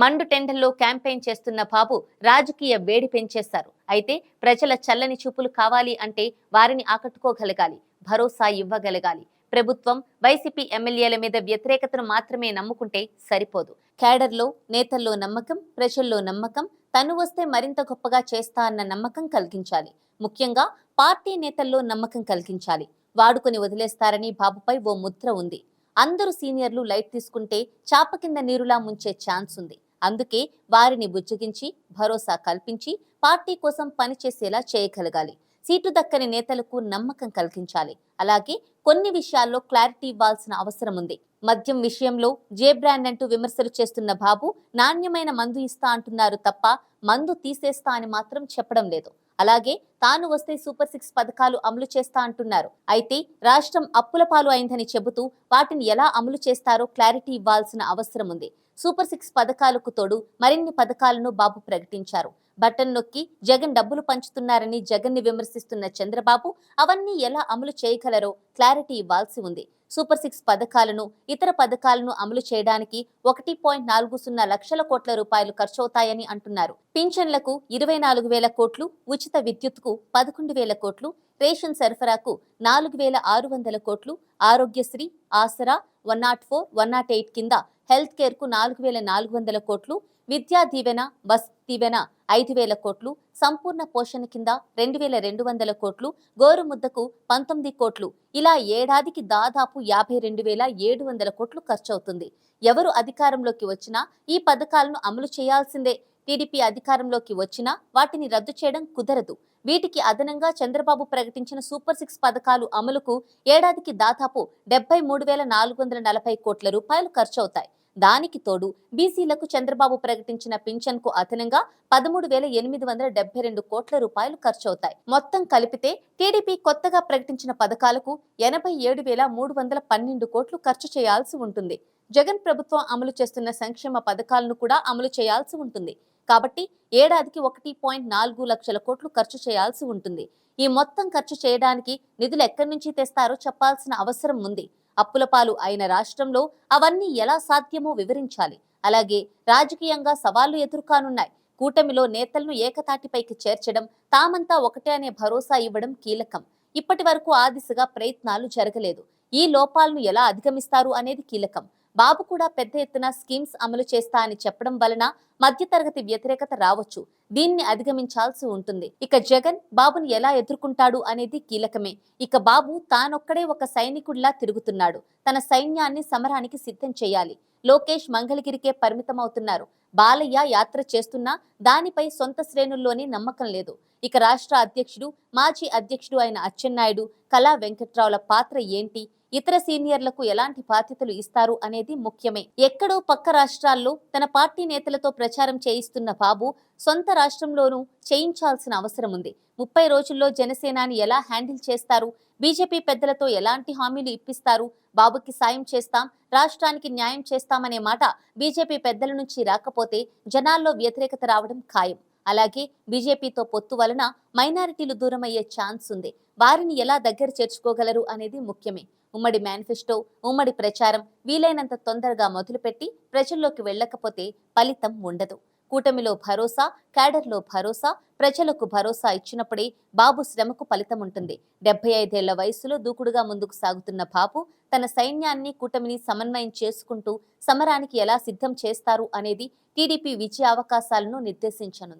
మండు టెండల్లో క్యాంపెయిన్ చేస్తున్న బాబు రాజకీయ వేడి పెంచేశారు. అయితే ప్రజల చల్లని చూపులు కావాలి అంటే వారిని ఆకట్టుకోగలగాలి భరోసా ఇవ్వగలగాలి. ప్రభుత్వం వైసీపీ ఎమ్మెల్యేల మీద వ్యతిరేకతను మాత్రమే నమ్ముకుంటే సరిపోదు. క్యాడర్లో నేతల్లో నమ్మకం ప్రజల్లో నమ్మకం తను వస్తే మరింత గొప్పగా చేస్తా అన్న నమ్మకం కలిగించాలి. ముఖ్యంగా పార్టీ నేతల్లో నమ్మకం కలిగించాలి. వాడుకొని వదిలేస్తారని బాబుపై ఓ ముద్ర ఉంది. అందరూ సీనియర్లు లైట్ తీసుకుంటే చాప కింద నీరులా ముంచే ఛాన్స్ ఉంది. అందుకే వారిని బుజ్జగించి భరోసా కల్పించి పార్టీ కోసం పనిచేసేలా చేయగలగాలి. సీటు దక్కని నేతలకు నమ్మకం కలిగించాలి. అలాగే కొన్ని విషయాల్లో క్లారిటీ ఇవ్వాల్సిన అవసరం ఉంది. మద్యం విషయంలో జే బ్రాండ్ అంటూ విమర్శలు చేస్తున్న బాబు నాణ్యమైన మందు ఇస్తా అంటున్నారు తప్ప మందు తీసేస్తా అని మాత్రం చెప్పడం లేదు. అలాగే తాను వస్తే సూపర్ సిక్స్ పథకాలు అమలు చేస్తా అంటున్నారు. అయితే రాష్ట్రం అప్పుల పాలు అయిందని చెబుతూ వాటిని ఎలా అమలు చేస్తారో క్లారిటీ ఇవ్వాల్సిన అవసరం ఉంది. సూపర్ సిక్స్ పథకాలకు తోడు మరిన్ని పథకాలను బాబు ప్రకటించారు. బటన్ నొక్కి జగన్ డబ్బులు పంచుతున్నారని జగన్ని విమర్శిస్తున్న చంద్రబాబు అవన్నీ ఎలా అమలు చేయగలరో క్లారిటీ ఇవ్వాల్సి ఉంది. సూపర్ సిక్స్ పథకాలను ఇతర పథకాలను అమలు చేయడానికి ఒకటి పాయింట్ నాలుగు సున్నా లక్షల కోట్ల రూపాయలు ఖర్చవుతాయని అంటున్నారు. పింఛన్లకు ఇరవై నాలుగు వేల కోట్లు ఉచిత విద్యుత్కు పదకొండు వేల కోట్లు రేషన్ సరఫరాకు నాలుగు వేల ఆరు వందల కోట్లు Aarogyasri Aasara one nought four one nought eight కింద హెల్త్ కేర్కు నాలుగు వేల నాలుగు వందల కోట్లు విద్యా దీవెన బస్ దీవెన ఐదు వేల కోట్లు సంపూర్ణ పోషణ కింద రెండు వేల రెండు వందల కోట్లు గోరుముద్దకు పంతొమ్మిది కోట్లు. ఇలా ఏడాదికి దాదాపు యాభై రెండు వేల ఏడు వందల కోట్లు ఖర్చవుతుంది. ఎవరు అధికారంలోకి వచ్చినా ఈ పథకాలను అమలు చేయాల్సిందే. టీడీపీ అధికారంలోకి వచ్చినా వాటిని రద్దు చేయడం కుదరదు. వీటికి అదనంగా చంద్రబాబు ప్రకటించిన సూపర్ సిక్స్ పథకాలు అమలుకు ఏడాదికి దాదాపు డెబ్బై మూడు వేల నాలుగు వందల నలభై కోట్ల రూపాయలు ఖర్చవుతాయి. దానికి తోడు బీసీలకు చంద్రబాబు ప్రకటించిన పింఛన్కు అదనంగా పదమూడు వేల ఎనిమిది వందల డెబ్బై రెండు కోట్ల రూపాయలు ఖర్చవుతాయి. మొత్తం కలిపితే టీడీపీ కొత్తగా ప్రకటించిన పథకాలకు ఎనభై ఏడు వేల మూడు వందల పన్నెండు కోట్లు ఖర్చు చేయాల్సి ఉంటుంది. జగన్ ప్రభుత్వం అమలు చేస్తున్న సంక్షేమ పథకాలను కూడా అమలు చేయాల్సి ఉంటుంది. కాబట్టి ఏడాదికి ఒకటి పాయింట్ నాలుగు లక్షల కోట్లు ఖర్చు చేయాల్సి ఉంటుంది. ఈ మొత్తం ఖర్చు చేయడానికి నిధులు ఎక్కడి నుంచి తెస్తారో చెప్పాల్సిన అవసరం ఉంది. అప్పుల పాలు అయిన రాష్ట్రంలో అవన్నీ ఎలా సాధ్యమో వివరించాలి. అలాగే రాజకీయంగా సవాళ్ళు ఎదుర్కానున్నాయి. కూటమిలో నేతలను ఏకతాటిపైకి చేర్చడం తామంతా ఒకటే అనే భరోసా ఇవ్వడం కీలకం. ఇప్పటి వరకు ఆ దిశగా ప్రయత్నాలు జరగలేదు. ఈ లోపాలను ఎలా అధిగమిస్తారు అనేది కీలకం. బాబు కూడా పెద్ద ఎత్తున స్కీమ్స్ అమలు చేస్తా అని చెప్పడం వలన మధ్యతరగతి వ్యతిరేకత రావచ్చు. దీన్ని అధిగమించాల్సి ఉంటుంది. ఇక జగన్ బాబుని ఎలా ఎదుర్కొంటాడు అనేది కీలకమే. ఇక బాబు తానొక్కడే ఒక సైనికుడిలా తిరుగుతున్నాడు. తన సైన్యాన్ని సమరానికి సిద్ధం చేయాలి. లోకేష్ మంగళగిరికే పరిమితమవుతున్నారు. బాలయ్య యాత్ర చేస్తున్నా దానిపై సొంత శ్రేణుల్లోనే నమ్మకం లేదు. ఇక రాష్ట్ర అధ్యక్షుడు మాజీ అధ్యక్షుడు అయిన అచ్చెన్నాయుడు కళా వెంకట్రావుల పాత్ర ఏంటి? ఇతర సీనియర్లకు ఎలాంటి బాధ్యతలు ఇస్తారు అనేది ముఖ్యమే. ఎక్కడో పక్క రాష్ట్రాల్లో తన పార్టీ నేతలతో ప్రచారం చేయిస్తున్న బాబు సొంత రాష్ట్రంలోనూ చేయించాల్సిన అవసరం ఉంది. ముప్పై రోజుల్లో జనసేనాని ఎలా హ్యాండిల్ చేస్తారు? బీజేపీ పెద్దలతో ఎలాంటి హామీలు ఇప్పిస్తారు? బాబుకి సాయం చేస్తాం రాష్ట్రానికి న్యాయం చేస్తామనే మాట బీజేపీ పెద్దల నుంచి రాకపోతే జనాల్లో వ్యతిరేకత రావడం ఖాయం. అలాగే బీజేపీతో పొత్తు వలన మైనారిటీలు దూరమయ్యే ఛాన్స్ ఉంది. వారిని ఎలా దగ్గర చేర్చుకోగలరు అనేది ముఖ్యమే. ఉమ్మడి మేనిఫెస్టో ఉమ్మడి ప్రచారం వీలైనంత తొందరగా మొదలుపెట్టి ప్రజల్లోకి వెళ్ళకపోతే ఫలితం ఉండదు. కూటమిలో భరోసా క్యాడర్లో భరోసా ప్రజలకు భరోసా ఇచ్చినప్పుడే బాబు శ్రమకు ఫలితం ఉంటుంది డెబ్బై ఐదేళ్ళ వయసులో దూకుడుగా ముందుకు సాగుతున్న బాబు తన సైన్యాన్ని కూటమిని సమన్వయం చేసుకుంటూ సమరానికి ఎలా సిద్ధం చేస్తారు అనేది టీడీపీ విజయ అవకాశాలను నిర్దేశించనుంది.